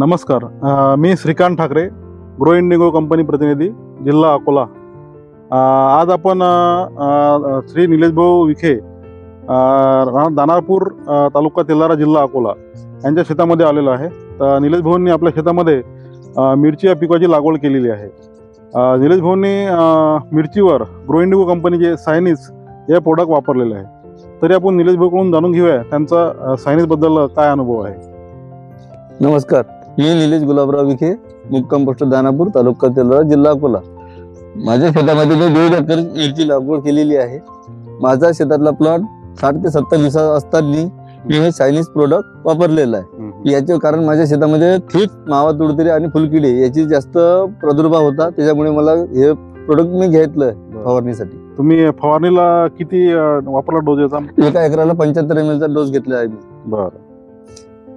नमस्कार. मी Shrikant Thackeray grow Indigo company प्रतिनिधी जिल्हा अकोला. आज आपण श्री निलेशभाऊ विखे दानापूर तालुका तेलारा जिल्हा अकोला यांच्या शेतामध्ये आलेलो आहे. तर निलेश भाऊंनी आपल्या शेतामध्ये मिरची या पिकाची लागवड केलेली आहे. निलेश भाऊंनी मिरचीवर ग्रो इंडिगो कंपनीचे सायनिस हे प्रोडक्ट वापरलेले आहे. तरी आपण निलेश भाऊकडून जाणून घेऊया त्यांचा अ, सायनिसबद्दल काय अनुभव आहे. नमस्कार. मी निलेश गुलाबराव विखे मुक्काम पोस्ट दानापूर तालुका तेल्हारा जिल्हा अकोला. माझ्या शेतामध्ये मी दीड एकर मिरची लागवड केलेली आहे. माझा शेतातला प्लॉट साठ ते सत्तर दिवसा असताना मी हे चायनीज प्रोडक्ट वापरलेलं आहे. याचे कारण माझ्या शेतामध्ये थीप मावा तुडतुरी आणि फुलकिडे याची जास्त प्रादुर्भाव होता. त्याच्यामुळे मला हे प्रोडक्ट मी घेतलं फवारणीसाठी. तुम्ही फवारणीला किती वापरला डोस याचा? एका एकराला पंच्याहत्तर एम चा डोस घेतला आहे मी. बरं.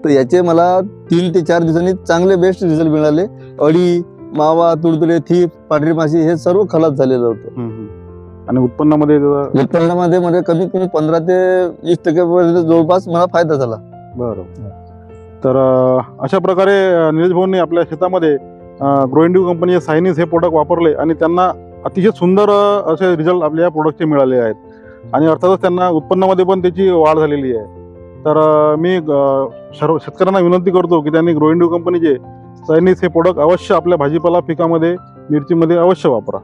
तर याचे मला तीन ते चार दिवसांनी चांगले बेस्ट रिझल्ट मिळाले. अळी मावा तुडतुडे थीप पांढरी माशी हे सर्व खलास झालेलं होतं. आणि उत्पन्नामध्ये उत्पन्नामध्ये म्हणजे कमीत कमी पंधरा ते वीस टक्क्यापर्यंत जवळपास मला फायदा झाला. बरं. तर अशा प्रकारे निलेश भाऊंनी आपल्या शेतामध्ये ग्रोइंडिव कंपनीचे सायनिस हे प्रोडक्ट वापरले आणि त्यांना अतिशय सुंदर असे रिझल्ट आपल्या या प्रोडक्टचे मिळाले आहेत. आणि अर्थातच त्यांना उत्पन्नामध्ये पण त्याची वाढ झालेली आहे. तर मी सर्व शेतकऱ्यांना विनंती करतो की त्यांनी ग्रोइंडो कंपनीचे चायनीज हे प्रोडक्ट अवश्य आपल्या भाजीपाला पिकामध्ये मिरचीमध्ये अवश्य वापरा.